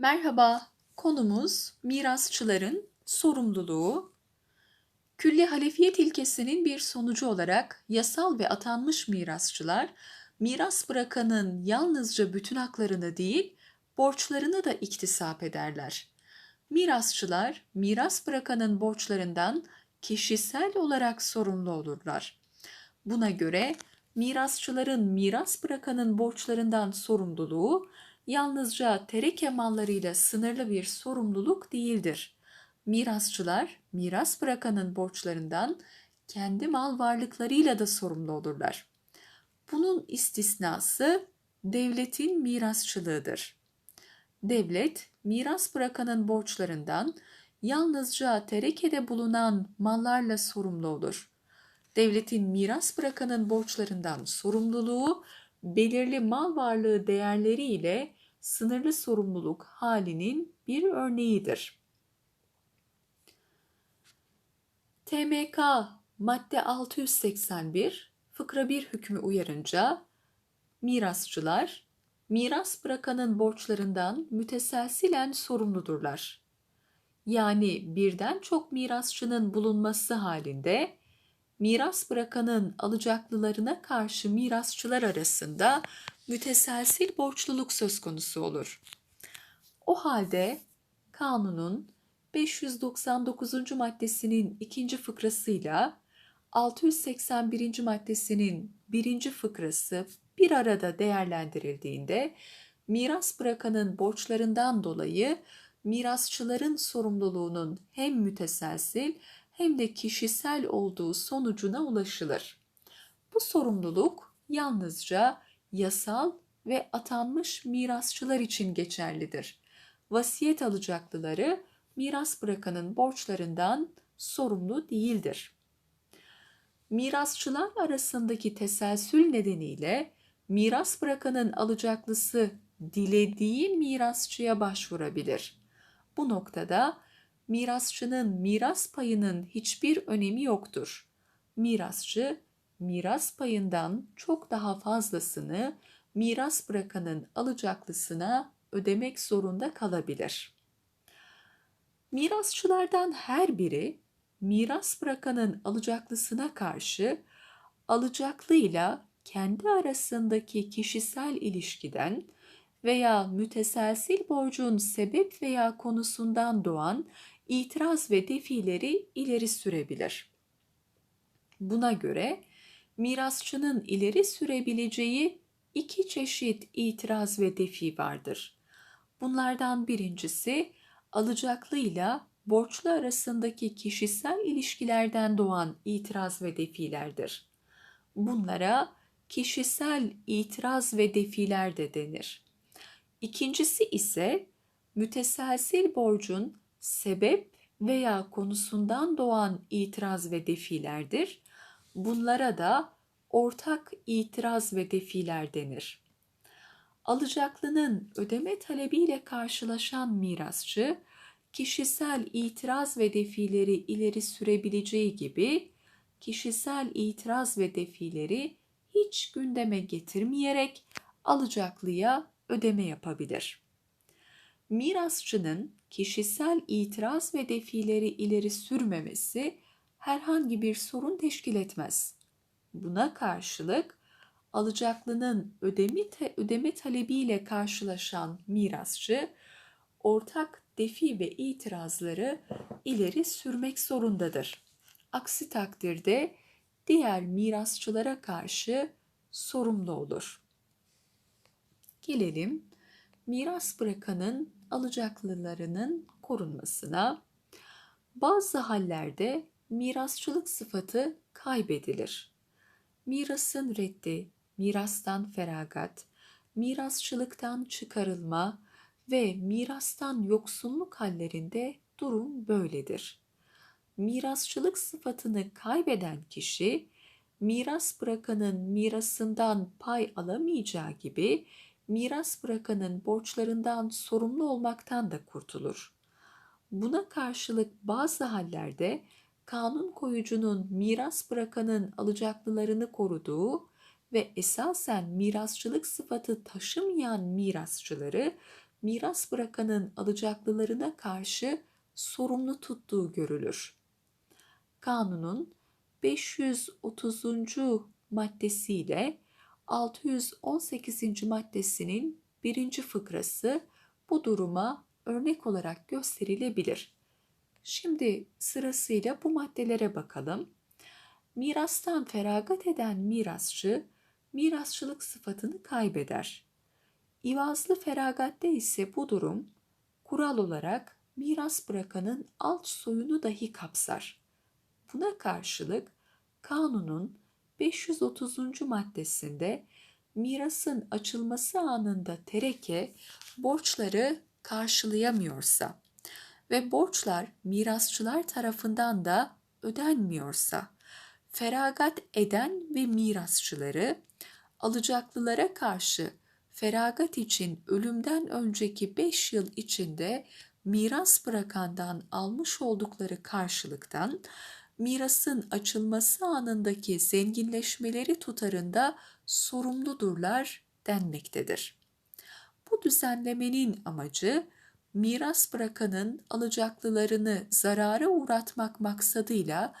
Merhaba, konumuz mirasçıların sorumluluğu. Külli halefiyet ilkesinin bir sonucu olarak yasal ve atanmış mirasçılar, miras bırakanın yalnızca bütün haklarını değil, borçlarını da iktisap ederler. Mirasçılar, miras bırakanın borçlarından kişisel olarak sorumlu olurlar. Buna göre mirasçıların miras bırakanın borçlarından sorumluluğu yalnızca tereke mallarıyla sınırlı bir sorumluluk değildir. Mirasçılar miras bırakanın borçlarından kendi mal varlıklarıyla da sorumlu olurlar. Bunun istisnası devletin mirasçılığıdır. Devlet miras bırakanın borçlarından yalnızca terekede bulunan mallarla sorumlu olur. Devletin miras bırakanın borçlarından sorumluluğu belirli mal varlığı değerleri ile sınırlı sorumluluk halinin bir örneğidir. TMK madde 681 fıkra 1 hükmü uyarınca mirasçılar miras bırakanın borçlarından müteselsilen sorumludurlar. Yani birden çok mirasçının bulunması halinde miras bırakanın alacaklılarına karşı mirasçılar arasında müteselsil borçluluk söz konusu olur. O halde kanunun 599. maddesinin ikinci fıkrasıyla 681. maddesinin birinci fıkrası bir arada değerlendirildiğinde miras bırakanın borçlarından dolayı mirasçıların sorumluluğunun hem müteselsil hem de kişisel olduğu sonucuna ulaşılır. Bu sorumluluk yalnızca yasal ve atanmış mirasçılar için geçerlidir. Vasiyet alacaklıları miras bırakanın borçlarından sorumlu değildir. Mirasçılar arasındaki teselsül nedeniyle miras bırakanın alacaklısı dilediği mirasçıya başvurabilir. Bu noktada mirasçının miras payının hiçbir önemi yoktur. Mirasçı miras payından çok daha fazlasını miras bırakanın alacaklısına ödemek zorunda kalabilir. Mirasçılardan her biri miras bırakanın alacaklısına karşı alacaklıyla kendi arasındaki kişisel ilişkiden veya müteselsil borcun sebep veya konusundan doğan itiraz ve defileri ileri sürebilir. Buna göre mirasçının ileri sürebileceği iki çeşit itiraz ve defi vardır. Bunlardan birincisi alacaklıyla borçlu arasındaki kişisel ilişkilerden doğan itiraz ve defilerdir. Bunlara kişisel itiraz ve defiler de denir. İkincisi ise müteselsil borcun sebep veya konusundan doğan itiraz ve defilerdir. Bunlara da ortak itiraz ve defiler denir. Alacaklının ödeme talebiyle karşılaşan mirasçı, kişisel itiraz ve defileri ileri sürebileceği gibi kişisel itiraz ve defileri hiç gündeme getirmeyerek alacaklıya ödeme yapabilir. Mirasçının kişisel itiraz ve defileri ileri sürmemesi herhangi bir sorun teşkil etmez. Buna karşılık alacaklının ödeme, ödeme talebiyle karşılaşan mirasçı ortak defi ve itirazları ileri sürmek zorundadır. Aksi takdirde diğer mirasçılara karşı sorumlu olur. Gelelim miras bırakanın alacaklılarının korunmasına. Bazı hallerde mirasçılık sıfatı kaybedilir. Mirasın reddi, mirastan feragat, mirasçılıktan çıkarılma ve mirastan yoksunluk hallerinde durum böyledir. Mirasçılık sıfatını kaybeden kişi miras bırakanın mirasından pay alamayacağı gibi miras bırakanın borçlarından sorumlu olmaktan da kurtulur. Buna karşılık bazı hallerde kanun koyucunun miras bırakanın alacaklılarını koruduğu ve esasen mirasçılık sıfatı taşımayan mirasçıları miras bırakanın alacaklılarına karşı sorumlu tuttuğu görülür. Kanunun 530. maddesiyle 618. maddesinin birinci fıkrası bu duruma örnek olarak gösterilebilir. Şimdi sırasıyla bu maddelere bakalım. Mirastan feragat eden mirasçı mirasçılık sıfatını kaybeder. İvazlı feragatte ise bu durum kural olarak miras bırakanın alt soyunu dahi kapsar. Buna karşılık kanunun 530. maddesinde mirasın açılması anında tereke borçları karşılayamıyorsa ve borçlar mirasçılar tarafından da ödenmiyorsa feragat eden ve mirasçıları alacaklılara karşı feragat için ölümden önceki 5 yıl içinde miras bırakandan almış oldukları karşılıktan mirasın açılması anındaki zenginleşmeleri tutarında sorumludurlar denmektedir. Bu düzenlemenin amacı miras bırakanın alacaklılarını zarara uğratmak maksadıyla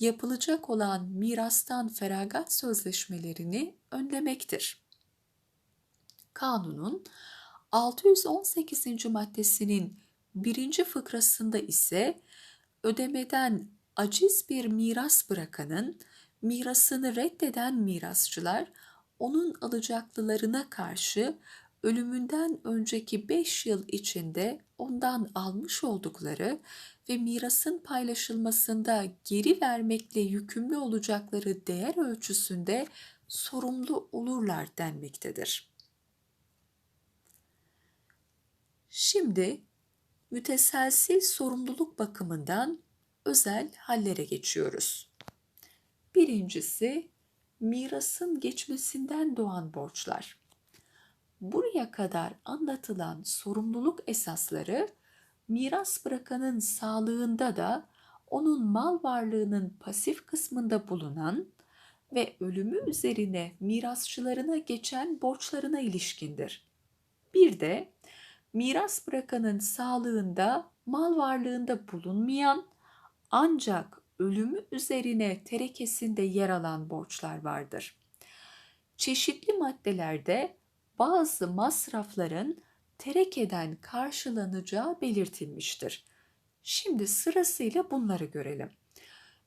yapılacak olan mirastan feragat sözleşmelerini önlemektir. Kanunun 618. maddesinin birinci fıkrasında ise ödemeden aciz bir miras bırakanın mirasını reddeden mirasçılar onun alacaklılarına karşı ölümünden önceki 5 yıl içinde ondan almış oldukları ve mirasın paylaşılmasında geri vermekle yükümlü olacakları değer ölçüsünde sorumlu olurlar denmektedir. Şimdi müteselsil sorumluluk bakımından özel hallere geçiyoruz. Birincisi mirasın geçmesinden doğan borçlar. Buraya kadar anlatılan sorumluluk esasları miras bırakanın sağlığında da onun mal varlığının pasif kısmında bulunan ve ölümü üzerine mirasçılarına geçen borçlarına ilişkindir. Bir de miras bırakanın sağlığında mal varlığında bulunmayan ancak ölümü üzerine terekesinde yer alan borçlar vardır. Çeşitli maddelerde bazı masrafların terekeden karşılanacağı belirtilmiştir. Şimdi sırasıyla bunları görelim.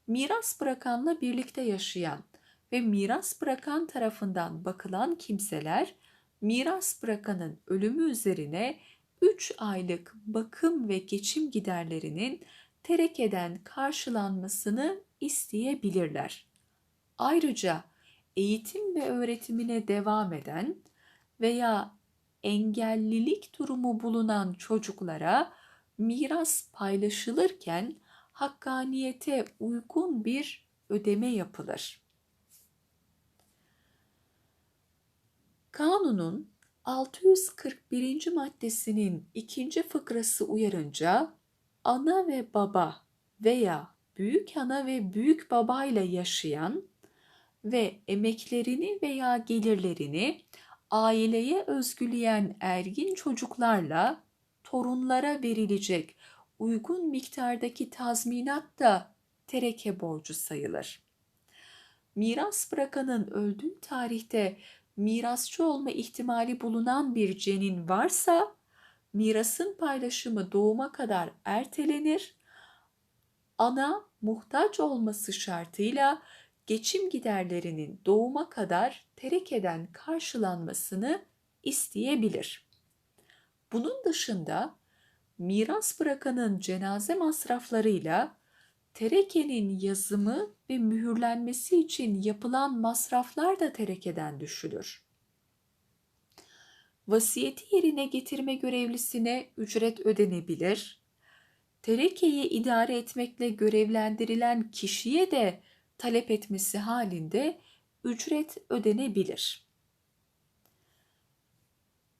Miras bırakanla birlikte yaşayan ve miras bırakan tarafından bakılan kimseler miras bırakanın ölümü üzerine 3 aylık bakım ve geçim giderlerinin terekeden karşılanmasını isteyebilirler. Ayrıca eğitim ve öğretimine devam eden veya engellilik durumu bulunan çocuklara miras paylaşılırken hakkaniyete uygun bir ödeme yapılır. Kanunun 641. maddesinin ikinci fıkrası uyarınca ana ve baba veya büyük ana ve büyük baba ile yaşayan ve emeklerini veya gelirlerini aileye özgüleyen ergin çocuklarla torunlara verilecek uygun miktardaki tazminat da tereke borcu sayılır. Miras bırakanın öldüğü tarihte mirasçı olma ihtimali bulunan bir cenin varsa mirasın paylaşımı doğuma kadar ertelenir. Ana muhtaç olması şartıyla geçim giderlerinin doğuma kadar terekeden karşılanmasını isteyebilir. Bunun dışında miras bırakanın cenaze masraflarıyla terekenin yazımı ve mühürlenmesi için yapılan masraflar da terekeden düşülür. Vasiyeti yerine getirme görevlisine ücret ödenebilir. Terekeyi idare etmekle görevlendirilen kişiye de talep etmesi halinde ücret ödenebilir.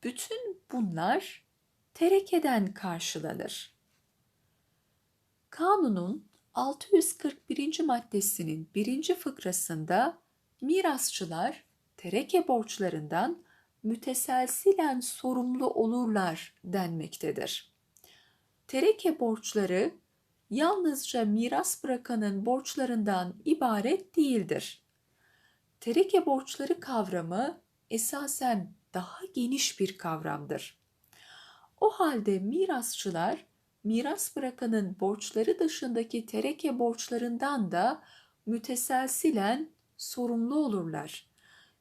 Bütün bunlar terekeden karşılanır. Kanunun 641. maddesinin birinci fıkrasında mirasçılar tereke borçlarından müteselsilen sorumlu olurlar denmektedir. Tereke borçları yalnızca miras bırakanın borçlarından ibaret değildir. Tereke borçları kavramı esasen daha geniş bir kavramdır. O halde mirasçılar miras bırakanın borçları dışındaki tereke borçlarından da müteselsilen sorumlu olurlar.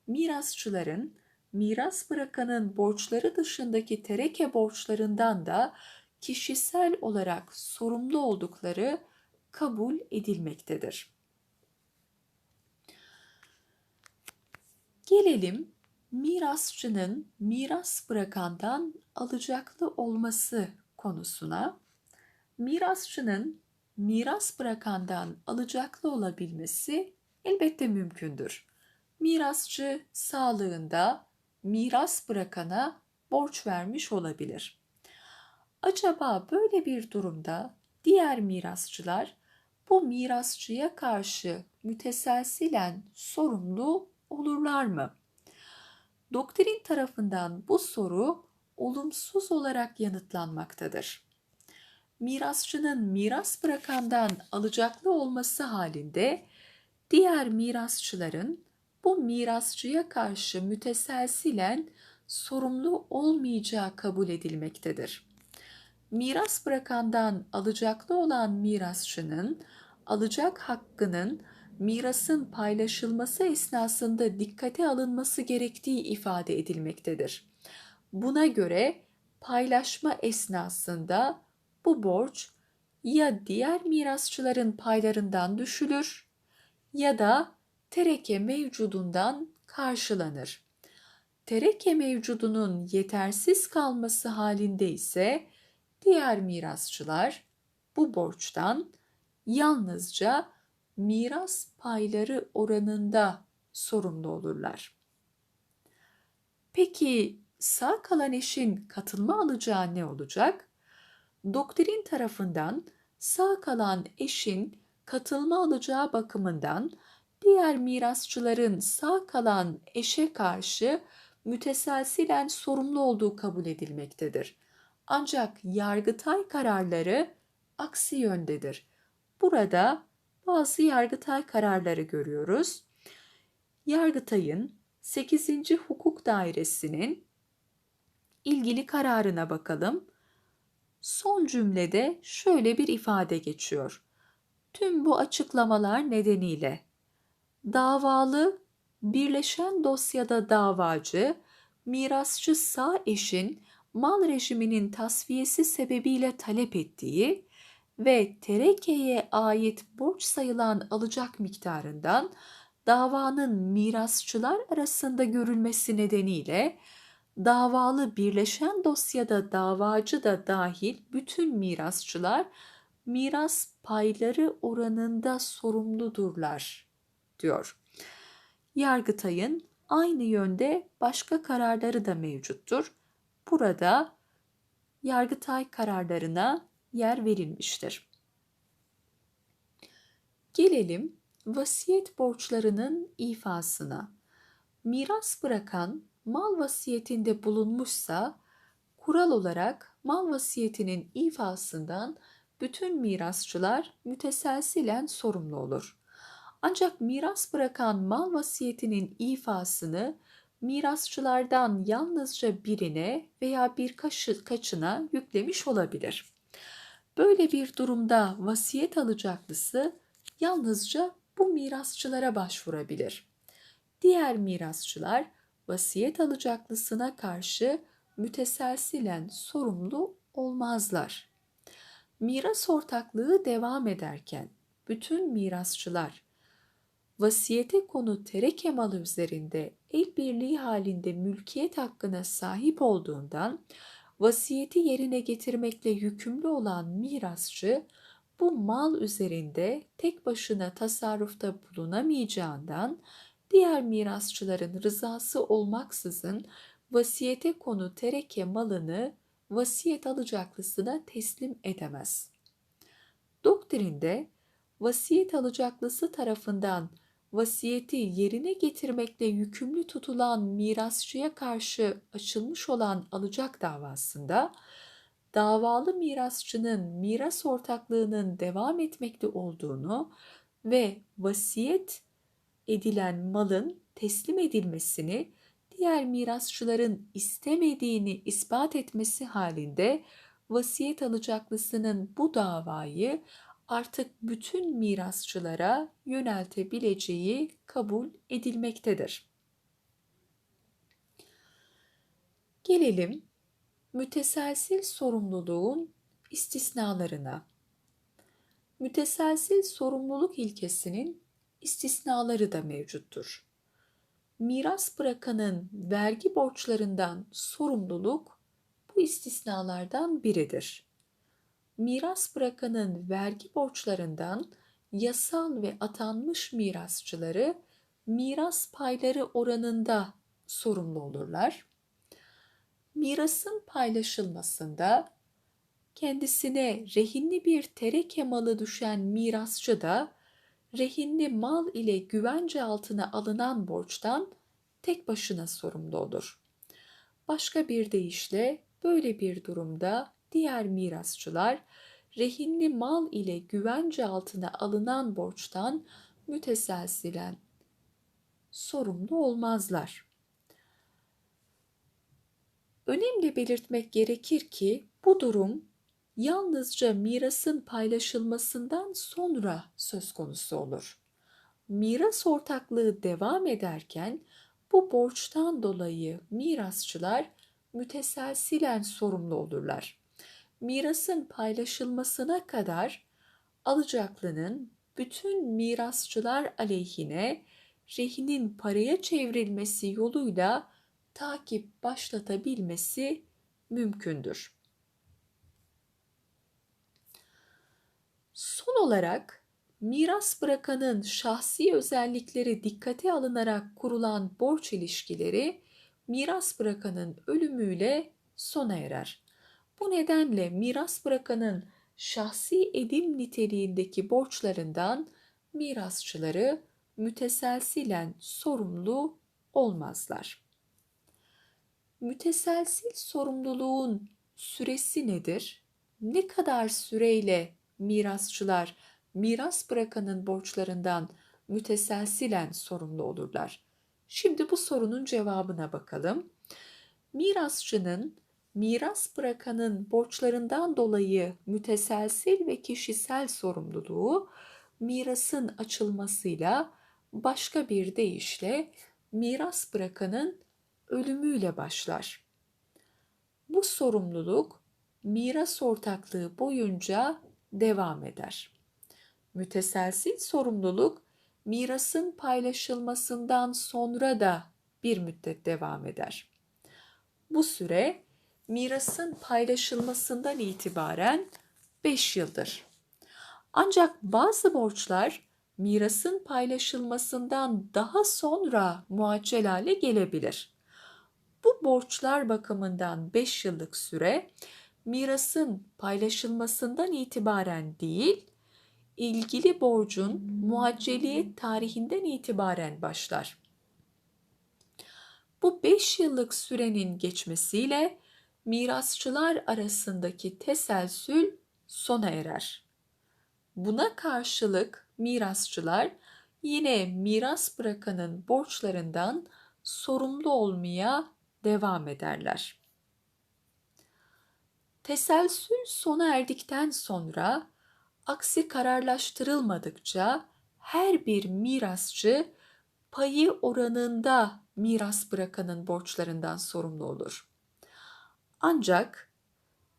Mirasçıların miras bırakanın borçları dışındaki tereke borçlarından da kişisel olarak sorumlu oldukları kabul edilmektedir. Gelelim mirasçının miras bırakandan alacaklı olması konusuna. Mirasçının miras bırakandan alacaklı olabilmesi elbette mümkündür. Mirasçı sağlığında miras bırakana borç vermiş olabilir. Acaba böyle bir durumda diğer mirasçılar bu mirasçıya karşı müteselsilen sorumlu olurlar mı? Doktrin tarafından bu soru olumsuz olarak yanıtlanmaktadır. Mirasçının miras bırakandan alacaklı olması halinde diğer mirasçıların bu mirasçıya karşı müteselsilen sorumlu olmayacağı kabul edilmektedir. Miras bırakandan alacaklı olan mirasçının alacak hakkının mirasın paylaşılması esnasında dikkate alınması gerektiği ifade edilmektedir. Buna göre paylaşma esnasında bu borç ya diğer mirasçıların paylarından düşülür ya da tereke mevcudundan karşılanır. Tereke mevcudunun yetersiz kalması halinde ise diğer mirasçılar bu borçtan yalnızca miras payları oranında sorumlu olurlar. Peki sağ kalan eşin katılma alacağı ne olacak? Doktrin tarafından sağ kalan eşin katılma alacağı bakımından diğer mirasçıların sağ kalan eşe karşı müteselsilen sorumlu olduğu kabul edilmektedir. Ancak Yargıtay kararları aksi yöndedir. Burada bazı Yargıtay kararları görüyoruz. Yargıtay'ın 8. Hukuk Dairesi'nin ilgili kararına bakalım. Son cümlede şöyle bir ifade geçiyor. Tüm bu açıklamalar nedeniyle davalı birleşen dosyada davacı mirasçı sağ eşin mal rejiminin tasfiyesi sebebiyle talep ettiği ve terekeye ait borç sayılan alacak miktarından davanın mirasçılar arasında görülmesi nedeniyle davalı birleşen dosyada davacı da dahil bütün mirasçılar miras payları oranında sorumludurlar diyor. Yargıtay'ın aynı yönde başka kararları da mevcuttur. Burada Yargıtay kararlarına yer verilmiştir. Gelelim vasiyet borçlarının ifasına. Miras bırakan mal vasiyetinde bulunmuşsa kural olarak mal vasiyetinin ifasından bütün mirasçılar müteselsilen sorumlu olur. Ancak miras bırakan mal vasiyetinin ifasını mirasçılardan yalnızca birine veya birkaç kaçına yüklemiş olabilir. Böyle bir durumda vasiyet alacaklısı yalnızca bu mirasçılara başvurabilir. Diğer mirasçılar vasiyet alacaklısına karşı müteselsilen sorumlu olmazlar. Miras ortaklığı devam ederken bütün mirasçılar vasiyete konu tereke malı üzerinde el birliği halinde mülkiyet hakkına sahip olduğundan vasiyeti yerine getirmekle yükümlü olan mirasçı bu mal üzerinde tek başına tasarrufta bulunamayacağından diğer mirasçıların rızası olmaksızın vasiyete konu tereke malını vasiyet alacaklısına teslim edemez. Doktrinde vasiyet alacaklısı tarafından vasiyeti yerine getirmekle yükümlü tutulan mirasçıya karşı açılmış olan alacak davasında davalı mirasçının miras ortaklığının devam etmekte olduğunu ve vasiyet edilen malın teslim edilmesini diğer mirasçıların istemediğini ispat etmesi halinde vasiyet alacaklısının bu davayı artık bütün mirasçılara yöneltebileceği kabul edilmektedir. Gelelim müteselsil sorumluluğun istisnalarına. Müteselsil sorumluluk ilkesinin istisnaları da mevcuttur. Miras bırakanın vergi borçlarından sorumluluk bu istisnalardan biridir. Miras bırakanın vergi borçlarından yasal ve atanmış mirasçıları miras payları oranında sorumlu olurlar. Mirasın paylaşılmasında kendisine rehinli bir tereke malı düşen mirasçı da rehinli mal ile güvence altına alınan borçtan tek başına sorumlu olur. Başka bir deyişle böyle bir durumda diğer mirasçılar rehinli mal ile güvence altına alınan borçtan müteselsilen sorumlu olmazlar. Önemli belirtmek gerekir ki bu durum yalnızca mirasın paylaşılmasından sonra söz konusu olur. Miras ortaklığı devam ederken bu borçtan dolayı mirasçılar müteselsilen sorumlu olurlar. Mirasın paylaşılmasına kadar alacaklının bütün mirasçılar aleyhine rehinin paraya çevrilmesi yoluyla takip başlatabilmesi mümkündür. Son olarak miras bırakanın şahsi özellikleri dikkate alınarak kurulan borç ilişkileri miras bırakanın ölümüyle sona erer. Bu nedenle miras bırakanın şahsi edim niteliğindeki borçlarından mirasçıları müteselsilen sorumlu olmazlar. Müteselsil sorumluluğun süresi nedir? Ne kadar süreyle mirasçılar miras bırakanın borçlarından müteselsilen sorumlu olurlar? Şimdi bu sorunun cevabına bakalım. Mirasçının miras bırakanın borçlarından dolayı müteselsil ve kişisel sorumluluğu mirasın açılmasıyla başka bir deyişle miras bırakanın ölümüyle başlar. Bu sorumluluk miras ortaklığı boyunca devam eder. Müteselsil sorumluluk mirasın paylaşılmasından sonra da bir müddet devam eder. Bu süre mirasın paylaşılmasından itibaren 5 yıldır. Ancak bazı borçlar mirasın paylaşılmasından daha sonra muaccel hale gelebilir. Bu borçlar bakımından 5 yıllık süre mirasın paylaşılmasından itibaren değil, ilgili borcun muacceliyet tarihinden itibaren başlar. Bu 5 yıllık sürenin geçmesiyle mirasçılar arasındaki teselsül sona erer. Buna karşılık mirasçılar yine miras bırakanın borçlarından sorumlu olmaya devam ederler. Teselsül sona erdikten sonra aksi kararlaştırılmadıkça her bir mirasçı payı oranında miras bırakanın borçlarından sorumlu olur. Ancak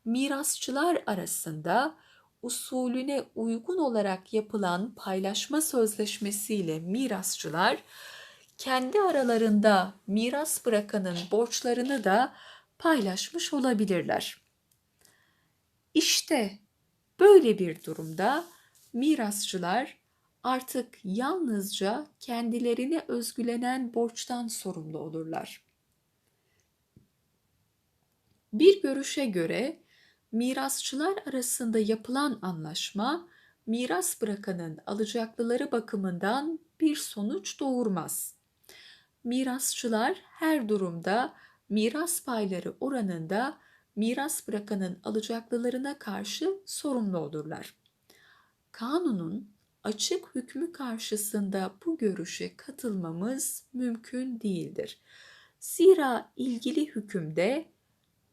mirasçılar arasında usulüne uygun olarak yapılan paylaşma sözleşmesiyle mirasçılar kendi aralarında miras bırakanın borçlarını da paylaşmış olabilirler. İşte böyle bir durumda mirasçılar artık yalnızca kendilerine özgülenen borçtan sorumlu olurlar. Bir görüşe göre mirasçılar arasında yapılan anlaşma miras bırakanın alacaklıları bakımından bir sonuç doğurmaz. Mirasçılar her durumda miras payları oranında miras bırakanın alacaklılarına karşı sorumlu olurlar. Kanunun açık hükmü karşısında bu görüşe katılmamız mümkün değildir. Zira ilgili hükümde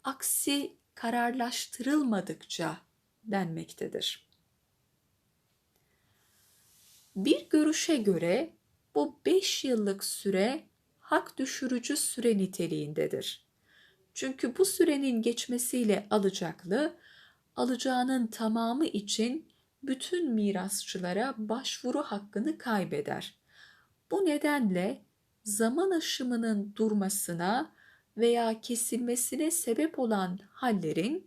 aksi kararlaştırılmadıkça denmektedir. Bir görüşe göre bu 5 yıllık süre hak düşürücü süre niteliğindedir. Çünkü bu sürenin geçmesiyle alacaklı, alacağının tamamı için bütün mirasçılara başvuru hakkını kaybeder. Bu nedenle zaman aşımının durmasına veya kesilmesine sebep olan hallerin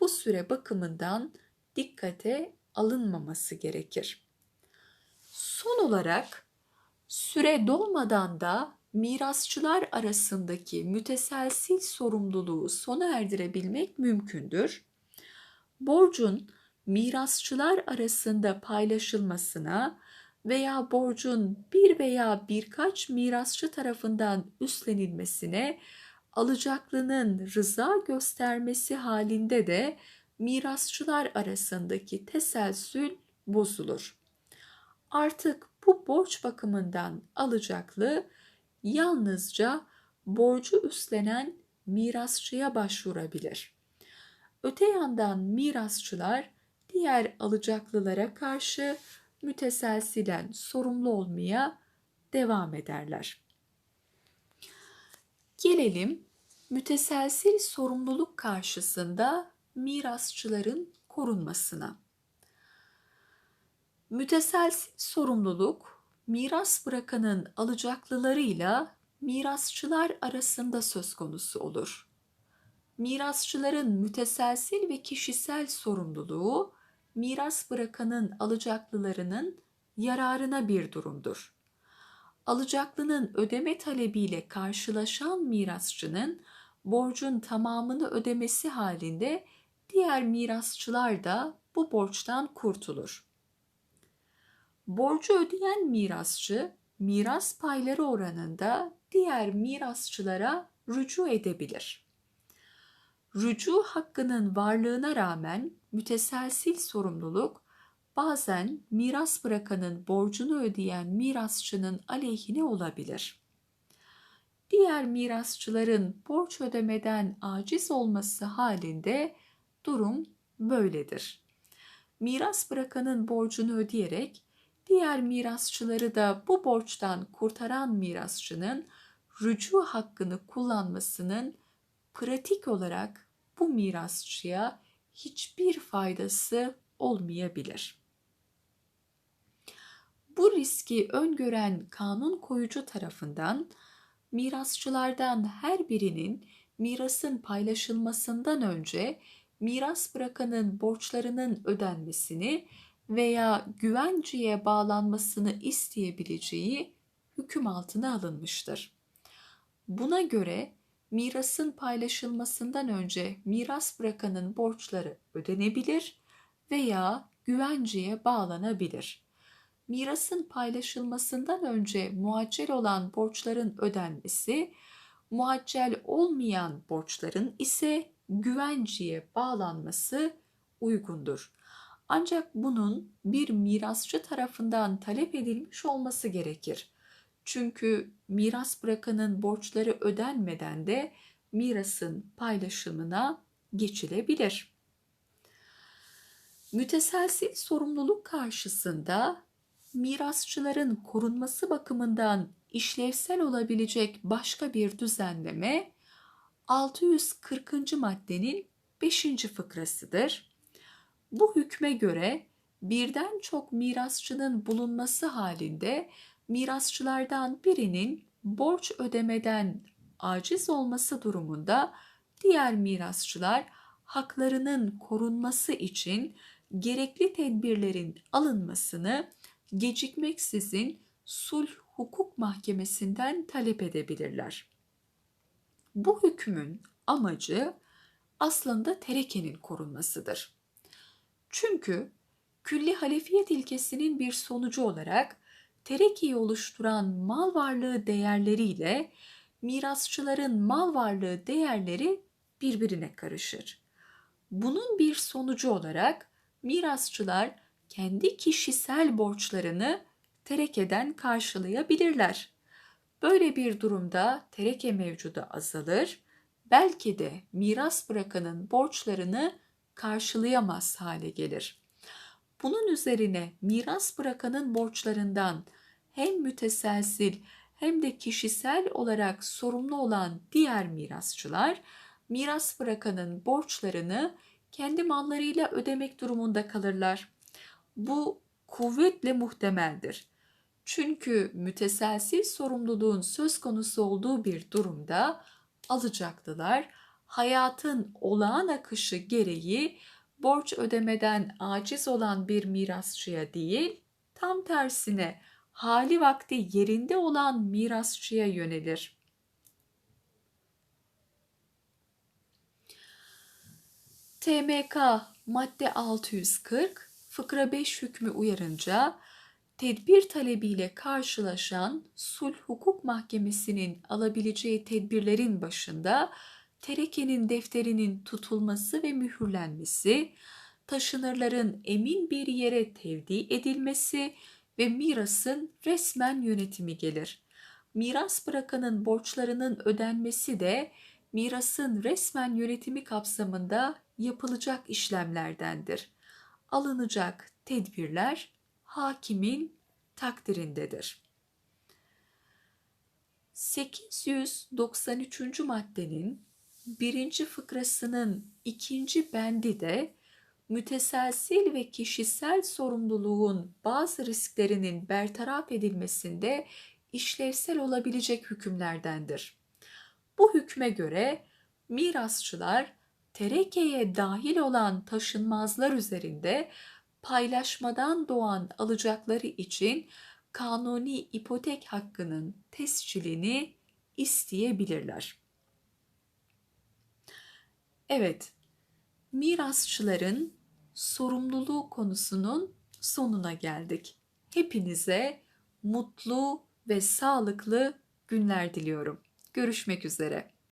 bu süre bakımından dikkate alınmaması gerekir. Son olarak süre dolmadan da mirasçılar arasındaki müteselsil sorumluluğu sona erdirebilmek mümkündür. Borcun mirasçılar arasında paylaşılmasına veya borcun bir veya birkaç mirasçı tarafından üstlenilmesine alacaklının rıza göstermesi halinde de mirasçılar arasındaki teselsül bozulur. Artık bu borç bakımından alacaklı yalnızca borcu üstlenen mirasçıya başvurabilir. Öte yandan mirasçılar diğer alacaklılara karşı müteselsilen sorumlu olmaya devam ederler. Gelelim müteselsil sorumluluk karşısında mirasçıların korunmasına. Müteselsil sorumluluk miras bırakanın alacaklılarıyla mirasçılar arasında söz konusu olur. Mirasçıların müteselsil ve kişisel sorumluluğu miras bırakanın alacaklılarının yararına bir durumdur. Alacaklının ödeme talebiyle karşılaşan mirasçının borcun tamamını ödemesi halinde diğer mirasçılar da bu borçtan kurtulur. Borcu ödeyen mirasçı miras payları oranında diğer mirasçılara rücu edebilir. Rücu hakkının varlığına rağmen müteselsil sorumluluk bazen miras bırakanın borcunu ödeyen mirasçının aleyhine olabilir. Diğer mirasçıların borç ödemeden aciz olması halinde durum böyledir. Miras bırakanın borcunu ödeyerek diğer mirasçıları da bu borçtan kurtaran mirasçının rücu hakkını kullanmasının pratik olarak bu mirasçıya hiçbir faydası olmayabilir. Bu riski öngören kanun koyucu tarafından mirasçılardan her birinin mirasın paylaşılmasından önce miras bırakanın borçlarının ödenmesini veya güvenceye bağlanmasını isteyebileceği hüküm altına alınmıştır. Buna göre mirasın paylaşılmasından önce miras bırakanın borçları ödenebilir veya güvenceye bağlanabilir. Mirasın paylaşılmasından önce muaccel olan borçların ödenmesi, muaccel olmayan borçların ise güvenceye bağlanması uygundur. Ancak bunun bir mirasçı tarafından talep edilmiş olması gerekir. Çünkü miras bırakanın borçları ödenmeden de mirasın paylaşımına geçilebilir. Müteselsil sorumluluk karşısında mirasçıların korunması bakımından işlevsel olabilecek başka bir düzenleme 640. maddenin 5. fıkrasıdır. Bu hükme göre birden çok mirasçının bulunması halinde mirasçılardan birinin borç ödemeden aciz olması durumunda diğer mirasçılar haklarının korunması için gerekli tedbirlerin alınmasını gecikmeksizin sulh hukuk mahkemesinden talep edebilirler. Bu hükmün amacı aslında terekenin korunmasıdır. Çünkü külli halefiyet ilkesinin bir sonucu olarak terekeyi oluşturan mal varlığı değerleriyle mirasçıların mal varlığı değerleri birbirine karışır. Bunun bir sonucu olarak mirasçılar kendi kişisel borçlarını terekeden karşılayabilirler. Böyle bir durumda tereke mevcudu azalır, belki de miras bırakanın borçlarını karşılayamaz hale gelir. Bunun üzerine miras bırakanın borçlarından hem müteselsil hem de kişisel olarak sorumlu olan diğer mirasçılar miras bırakanın borçlarını kendi mallarıyla ödemek durumunda kalırlar. Bu kuvvetle muhtemeldir. Çünkü müteselsiz sorumluluğun söz konusu olduğu bir durumda alacaklılar hayatın olağan akışı gereği borç ödemeden aciz olan bir mirasçıya değil, tam tersine hali vakti yerinde olan mirasçıya yönelir. TMK madde 640 fıkra 5 hükmü uyarınca tedbir talebiyle karşılaşan sulh hukuk mahkemesinin alabileceği tedbirlerin başında terekenin defterinin tutulması ve mühürlenmesi, taşınırların emin bir yere tevdi edilmesi ve mirasın resmen yönetimi gelir. Miras bırakanın borçlarının ödenmesi de mirasın resmen yönetimi kapsamında yapılacak işlemlerdendir. Alınacak tedbirler hakimin takdirindedir. 893. maddenin birinci fıkrasının ikinci bendi de müteselsil ve kişisel sorumluluğun bazı risklerinin bertaraf edilmesinde işlevsel olabilecek hükümlerdendir. Bu hükme göre mirasçılar terekeye dahil olan taşınmazlar üzerinde paylaşmadan doğan alacakları için kanuni ipotek hakkının tescilini isteyebilirler. Evet, mirasçıların sorumluluğu konusunun sonuna geldik. Hepinize mutlu ve sağlıklı günler diliyorum. Görüşmek üzere.